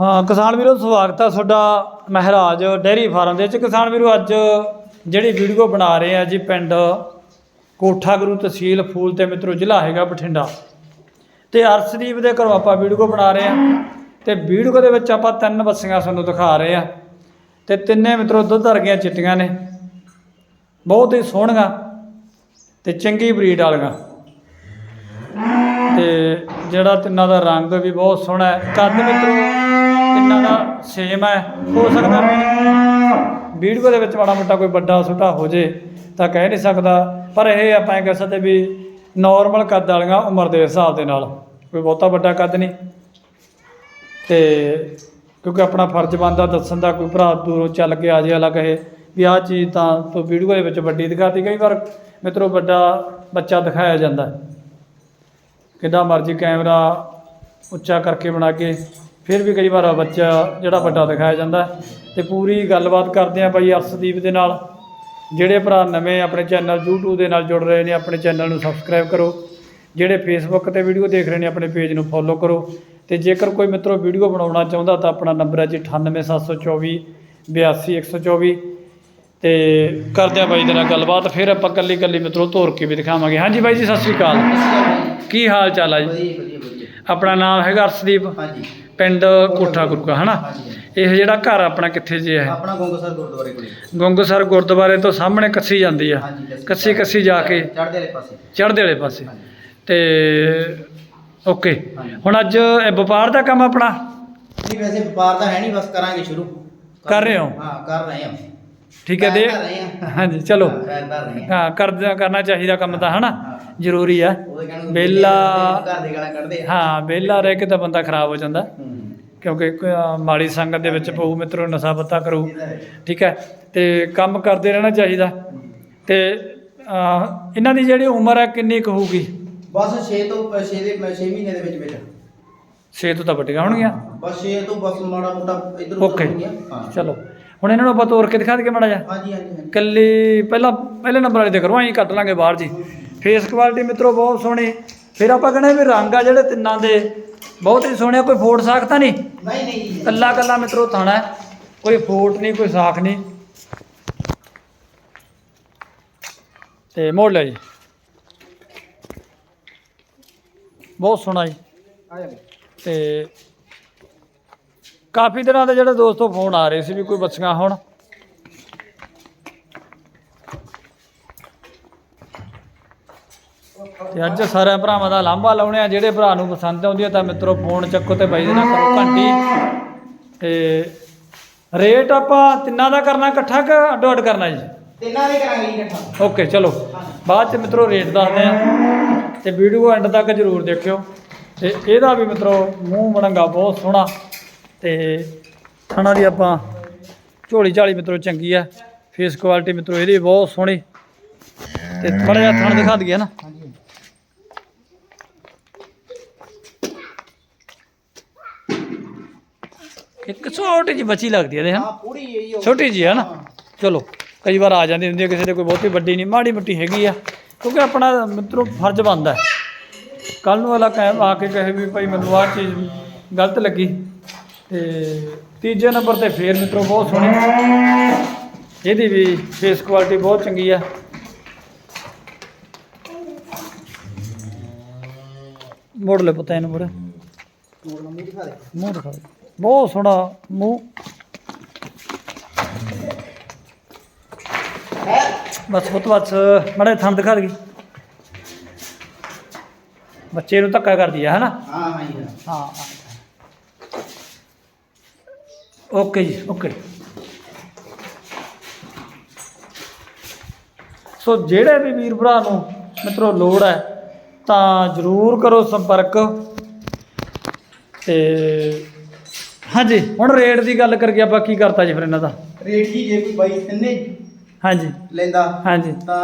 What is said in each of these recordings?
ਹਾਂ, ਕਿਸਾਨ ਵੀਰੋ, ਸਵਾਗਤ ਆ ਤੁਹਾਡਾ ਮਹਾਰਾਜ ਡੇਅਰੀ ਫਾਰਮ ਦੇ ਵਿੱਚ। ਕਿਸਾਨ ਵੀਰੋ, ਅੱਜ ਜਿਹੜੀ ਵੀਡੀਓ ਬਣਾ ਰਹੇ ਆ ਜੀ ਪਿੰਡ ਕੋਠਾ ਗੁਰੂ ਤਹਿਸੀਲ ਫੂਲ ਤੇ ਮਿੱਤਰੋ, ਜ਼ਿਲ੍ਹਾ ਹੈਗਾ ਬਠਿੰਡਾ। ਤੇ ਅਰਸ਼ਦੀਪ ਦੇ ਘਰੋਂ ਆਪਾਂ ਵੀਡੀਓ ਬਣਾ ਰਹੇ ਆ। ਤੇ ਵੀਡੀਓ ਦੇ ਵਿੱਚ ਆਪਾਂ ਤਿੰਨ ਬੱਸੀਆਂ ਤੁਹਾਨੂੰ ਦਿਖਾ ਰਹੇ ਆ। ਤੇ ਤਿੰਨੇ ਮਿੱਤਰੋ, ਦੁੱਧ ਵਰਗੀਆਂ ਚਿੱਟੀਆਂ ਨੇ। ਬਹੁਤ ਹੀ ਸੋਹਣੀਆਂ ਤੇ ਚੰਗੀ ਬਰੀਡ ਵਾਲੀਆਂ। ਤੇ ਜਿਹੜਾ ਤਿੰਨਾਂ ਦਾ ਰੰਗ ਵੀ ਬਹੁਤ ਸੋਹਣਾ ਹੈ। ਕੱਦ ਮਿੱਤਰੋ, ਤਿੰਨਾਂ ਦਾ ਸੇਮ ਹੈ। ਹੋ ਸਕਦਾ ਵੀਡੀਓ ਦੇ ਵਿੱਚ ਮਾੜਾ ਮੋਟਾ ਕੋਈ ਵੱਡਾ ਛੋਟਾ ਹੋ ਜੇ, ਤਾਂ ਕਹਿ ਨਹੀਂ ਸਕਦਾ। ਪਰ ਇਹ ਆਪਾਂ ਇਹ ਕਹਿ ਸਕਦੇ ਵੀ ਨਾਰਮਲ ਕੱਦ ਵਾਲੀਆਂ ਉਮਰ ਦੇ ਹਿਸਾਬ ਦੇ ਨਾਲ। ਕੋਈ ਬਹੁਤਾ ਵੱਡਾ ਕੱਦ ਨਹੀਂ। ਤੇ ਕਿਉਂਕਿ ਆਪਣਾ ਫਰਜ਼ ਬਣਦਾ ਦੱਸਣ ਦਾ, ਕੋਈ ਭਰਾ ਦੂਰੋਂ ਚੱਲ ਕੇ ਆ ਜੇ ਅਲੱਗ ਕਹੇ ਵੀ ਆਹ ਚੀਜ਼ ਤਾਂ ਤੂੰ ਵੀਡੀਓ ਦੇ ਵਿੱਚ ਵੱਡੀ ਦਿਖਾਤੀ ਕਈ ਵਾਰ। ਮਿੱਤਰੋ, ਵੱਡਾ ਬੱਚਾ ਦਿਖਾਇਆ ਜਾਂਦਾ। ਹੈ ਮਰਜ਼ੀ ਕੈਮਰਾ ਉੱਚਾ ਕਰਕੇ ਬਣਾ ਕੇ, ਫਿਰ ਵੀ ਕਈ ਵਾਰ ਬੱਚਾ ਜਿਹੜਾ ਵੱਡਾ ਦਿਖਾਇਆ ਜਾਂਦਾ ਹੈ। ਤੇ ਪੂਰੀ ਗੱਲਬਾਤ ਕਰਦੇ ਆ ਬਾਈ ਅਰਸ਼ਦੀਪ ਦੇ ਨਾਲ। ਜਿਹੜੇ ਭਰਾ ਨਵੇਂ ਆਪਣੇ ਚੈਨਲ YouTube ਦੇ ਨਾਲ ਜੁੜ ਰਹੇ ਨੇ, ਆਪਣੇ ਚੈਨਲ ਨੂੰ ਸਬਸਕ੍ਰਾਈਬ ਕਰੋ। ਜਿਹੜੇ Facebook ਤੇ ਵੀਡੀਓ ਦੇਖ ਰਹੇ ਨੇ, ਆਪਣੇ ਪੇਜ ਨੂੰ ਫੋਲੋ ਕਰੋ। ਤੇ ਜੇਕਰ ਕੋਈ ਮਿੱਤਰੋ ਵੀਡੀਓ ਬਣਾਉਣਾ ਚਾਹੁੰਦਾ ਤਾਂ ਆਪਣਾ ਨੰਬਰ ਹੈ ਜੀ 98724 82124 ਤੇ ਕਰਦੇ ਆ ਬਾਈ ਦੇ ਨਾਲ ਗੱਲਬਾਤ, ਫਿਰ ਆਪਾਂ ਕੱਲੀ ਕੱਲੀ ਮਿੱਤਰੋ ਤੋਰ ਕੇ ਵੀ ਦਿਖਾਵਾਂਗੇ। ਹਾਂਜੀ ਬਾਈ ਜੀ, ਸਤਿ ਸ਼੍ਰੀ ਅਕਾਲ। ਕੀ ਹਾਲ ਚਾਲ ਹੈ ਜੀ? ਵਧੀਆ ਵਧੀਆ ਵਧੀਆ। ਆਪਣਾ ਨਾਮ ਹੈਗਾ ਅਰਸ਼ਦੀਪ? ਹਾਂਜੀ। ਪਿੰਡ ਕੋਠਾ ਗੁਰੂਕਾ ਹਨਾ? ਹਾਂਜੀ ਇਹ ਜਿਹੜਾ ਘਰ ਆਪਣਾ ਕਿੱਥੇ ਜੇ ਹੈ? ਆਪਣਾ ਗੋਂਗਸਰ ਗੁਰਦੁਆਰੇ ਕੋਲੇ। ਗੰਗਸਰ ਗੁਰਦੁਆਰੇ ਤੋਂ ਸਾਹਮਣੇ ਕੱਸੀ ਜਾਂਦੀ ਆ। ਹਾਂਜੀ ਕੱਸੀ ਕੱਸੀ ਜਾ ਕੇ ਚੜ੍ਹਦੇ ਵਾਲੇ ਪਾਸੇ। ਚੜ੍ਹਦੇ ਵਾਲੇ ਪਾਸੇ। ਹਾਂਜੀ। ਤੇ ਓਕੇ। ਹਾਂਜੀ। ਹੁਣ ਅੱਜ ਇਹ ਵਪਾਰ ਦਾ ਕੰਮ ਆਪਣਾ? ਨਹੀਂ ਵੈਸੇ ਵਪਾਰ ਤਾਂ ਹੈ ਨਹੀਂ ਬਸ ਕਰਾਂਗੇ ਸ਼ੁਰੂ। ਕਰ ਰਹੇ ਹੋ? ਹਾਂ ਕਰ ਰਹੇ ਹਾਂ। ਠੀਕ ਹੈ ਦੇ? ਕਰ ਰਹੇ ਹਾਂ ਹਾਂਜੀ ਚਲੋ। ਹਾਂ, ਰਹੇ ਕਰਦਾ ਕਰਨਾ ਚਾਹੀਦਾ ਕੰਮ ਤਾਂ ਹਨਾ? ਹਾਂ। ਜ਼ਰੂਰੀ ਆ। ਉਹਦੇ ਕਹਿਣ ਵਿਹਲਾ- ਘਰ ਦੇ ਗਾਲਾਂ ਕੱਢਦੇ ਆ। ਹਾਂ ਵਿਹਲਾ ਰਹਿ ਕੇ ਤਾਂ ਬੰਦਾ ਖਰਾਬ ਹੋ ਜਾਂਦਾ। ਹੂੰ। ਕਿਉਂਕਿ ਅਹ, ਮਾੜੀ ਸੰਗਤ ਦੇ ਵਿੱਚ ਪਊ ਮਿੱਤਰੋ ਨਸ਼ਾ ਪੱਤਾ ਕਰੂ। ਇਹ ਤਾਂ ਹੈ। ਠੀਕ ਹੈ? ਤੇ ਕੰਮ ਕਰਦੇ ਰਹਿਣਾ ਚਾਹੀਦਾ। ਤੇ ਅਹ, ਇਹਨਾਂ ਦੀ ਜਿਹੜੀ ਉਮਰ ਹੈ ਕਿੰਨੀ ਕੁ ਹੋਊਗੀ? ਬਸ 6 ਤੋਂ 6 ਦੇ 6 ਮਹੀਨੇ ਦੇ ਵਿੱਚ ਵਿੱਚ। 6 ਤੋਂ ਤਾਂ ਵੱਡੀਆਂ ਹੋਣਗੀਆਂ। ਬਸ 6 ਤੋਂ ਬਸ ਮਾੜਾ ਮੋਟਾ ਇਧਰ ਓਕੇ। ਹਾਂ। ਚਲੋ। ਹੁਣ ਇਹਨਾਂ ਨੂੰ ਆਪਾਂ ਤੋੜ ਕੇ ਦਿਖਾ ਦਈਏ ਮਾੜਾ ਜਿਹਾ। ਹਾਂਜੀ ਹਾਂਜੀ। ਕੱਲੀ ਪਹਿਲਾਂ ਪਹਿਲੇ ਨੰਬਰ ਵਾਲੀ ਦੇ ਕਰੋ ਐਂ ਕੱਟ ਲਾਂਗੇ ਬਾਹਰ ਜੀ। ਫੇਸ ਕੁਆਲਿਟੀ ਮਿੱਤਰੋ ਬਹੁਤ ਸੋਹਣੀ। ਫਿਰ ਆਪਾਂ ਕਹਿੰਦੇ ਵੀ ਰੰਗ ਆ ਜਿਹੜੇ ਤਿੰਨਾਂ ਦੇ। ਬਹੁਤ ਹੀ ਸੋਹਣੇ ਕੋਈ ਫੋੜ ਸਾਖ ਤਾਂ ਨਹੀਂ? ਨਹੀਂ ਨਹੀਂ ਜੀ। ਕੱਲਾ ਕੱਲਾ ਮਿੱਤਰੋ ਥਾਣਾ ਕੋਈ ਫੋਟ ਨਹੀਂ ਕੋਈ ਸਾਖ ਨਹੀਂ। ਤੇ ਮੋੜ ਲਿਆ ਜੀ। ਬਹੁਤ ਸੋਹਣਾ ਜੀ। ਆ ਜਾ ਤੇ ਕਾਫੀ ਦਿਨਾਂ ਦੇ ਜਿਹੜੇ ਦੋਸਤੋ ਫੋਨ ਆ ਰਹੇ ਸੀ ਵੀ ਕੋਈ ਬੱਚੀਆਂ ਹੁਣ। ਤੇ ਅੱਜ ਸਾਰਿਆਂ ਭਰਾਵਾਂ ਦਾ ਲਾਂਭਾ ਲਾਉਣੇ ਆ ਜਿਹੜੇ ਭਰਾ ਨੂੰ ਪਸੰਦ ਆਉਂਦੀ ਆ ਤਾਂ ਮਿੱਤਰੋ ਫੋਨ ਚੱਕੋ ਤੇ ਬਾਈ ਦੇ ਨਾਲ ਕਰੋ ਘੰਟੀ। ਤੇ ਰੇਟ ਆਪਾਂ ਤਿੰਨਾਂ ਦਾ ਕਰਨਾ ਇਕੱਠਾ ਕਿ ਅੱਡੋ ਅੱਡ ਕਰਨਾ ਜੀ? ਤਿੰਨਾਂ ਦੇ ਕਰਾਂਗੇ ਇਕੱਠਾ। ਓਕੇ ਚਲੋ। ਬਾਅਦ ਚ ਮਿੱਤਰੋ ਰੇਟ ਦੱਸਦੇ ਆ। ਤੇ ਵੀਡੀਓ ਐਂਡ ਤੱਕ ਜਰੂਰ ਦੇਖਿਓ। ਤੇ ਇਹਦਾ ਵੀ ਮਿੱਤਰੋ ਮੂੰਹ ਮੜੰਗਾ ਬਹੁਤ ਸੋਹਣਾ। ਤੇ ਥਣਾ ਦੀ ਆਪਾਂ ਝੋਲੀ ਝਾਲੀ ਮਿੱਤਰੋ ਚੰਗੀ ਆ। ਫੇਸ ਕੁਆਲਿਟੀ ਮਿੱਤਰੋ ਇਹਦੀ ਬਹੁਤ ਸੋਹਣੀ। ਤੇ ਥੋੜਾ ਜਿਹਾ ਥਣ ਦਿਖਾ ਦਈਏ ਨਾ। ਹਾਂਜੀ ਇੱਕ ਛੋਟੀ ਜਿਹੀ ਬੱਚੀ ਲੱਗਦੀ ਹੈ ਹਨ? ਹਾਂ ਪੂਰੀ ਇਹੀ ਹੋ ਛੋਟੀ ਜਿਹੀ ਹੈ ਨਾ। ਚਲੋ ਕਈ ਵਾਰ ਆ ਜਾਂਦੀ ਹੁੰਦੀ ਹੈ ਕਿਸੇ ਦੇ ਕੋਈ ਬਹੁਤੀ ਵੱਡੀ ਨਹੀਂ ਮਾੜੀ ਮੋਟੀ ਹੈਗੀ ਆ। ਕਿਉਂਕਿ ਆਪਣਾ ਮਿੱਤਰੋ ਫਰਜ਼ ਬਣਦਾ। ਕੱਲ ਨੂੰ ਵਾਲਾ ਕਹਿ ਆ ਕੇ ਕਹੇ ਵੀ ਭਾਈ ਮੈਨੂੰ ਆਹ ਚੀਜ਼ ਗਲਤ ਲੱਗੀ। ਤੇ ਤੀਜੇ ਨੰਬਰ ਤੇ ਫੇਰ ਮਿੱਤਰੋ ਬਹੁਤ ਸੋਹਣੀ। ਇਹਦੀ ਵੀ ਫੇਸ ਕੁਆਲਿਟੀ ਬਹੁਤ ਚੰਗੀ ਆ। ਮੋੜ ਲੈ ਪਤਾ ਇਹਨੂੰ ਬੜਾ ਮੋੜ। ਮੂੰਹ ਦਿਖਾ ਦੇ। ਬਹੁਤ ਸੋਹਣਾ ਮੂੰਹ। ਬਸ ਪੁੱਤ ਬਸ ਮੜੇ ਥਣ ਦਿਖਾ ਦੇ ਬੱਚੇ ਨੂੰ ਧੱਕਾ ਕਰਦੀ ਆ ਹਨਾ? ਹਾਂ। ਹਾਂ ਹਾਂ। ਓਕੇ ਜੀ ਓਕੇ। ਸੋ ਜਿਹੜੇ ਵੀ ਵੀਰ ਭਰਾ ਨੂੰ ਮਿੱਤਰੋ ਲੋੜ ਹੈ ਤਾਂ ਜਰੂਰ ਕਰੋ ਸੰਪਰਕ। ਤੇ ਹਾਂਜੀ ਹੁਣ ਰੇਟ ਦੀ ਗੱਲ ਕਰਕੇ ਆਪਾਂ ਕੀ ਕਰਤਾ ਜੀ ਫਿਰ ਇਹਨਾਂ ਦਾ? ਰੇਟ ਜੀ ਜੇ ਕੋਈ ਬਾਈ ਤਿੰਨੇ ਹਾਂਜੀ। ਲੈਂਦਾ ਹਾਂਜੀ। ਤਾਂ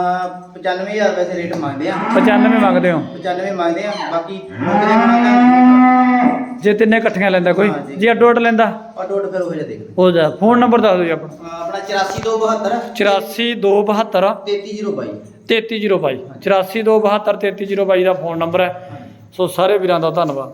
95000 ਵੈਸੇ ਰੇਟ ਮੰਗਦੇ ਆ 95 ਮੰਗਦੇ ਹੋ। 95 ਮੰਗਦੇ ਆ ਬਾਕੀ ਮੰਗਦੇ ਮੰਗਦੇ ਜੇ ਤਿੰਨੇ ਇਕੱਠੀਆਂ ਲੈਂਦਾ ਕੋਈ ਹਾਂ ਜੀ। ਜੇ ਅੱਡੋ ਅੱਡ ਲੈਂਦਾ? ਆ ਡੋਟ ਫਿਰ ਉਹ ਜਿਹਾ ਦੇਖਦੇ। ਹੋ ਜਾ ਫੋਨ ਨੰਬਰ ਦੱਸ ਦਿਓ ਜੀ ਆਪਣਾ। ਆ, ਆਪਣਾ 84272 84272 3302 3302 84272 3302 ਦਾ ਫੋਨ ਨੰਬਰ ਹੈ। ਸੋ ਸਾਰੇ ਵੀਰਾਂ ਦਾ ਧੰਨਵਾਦ।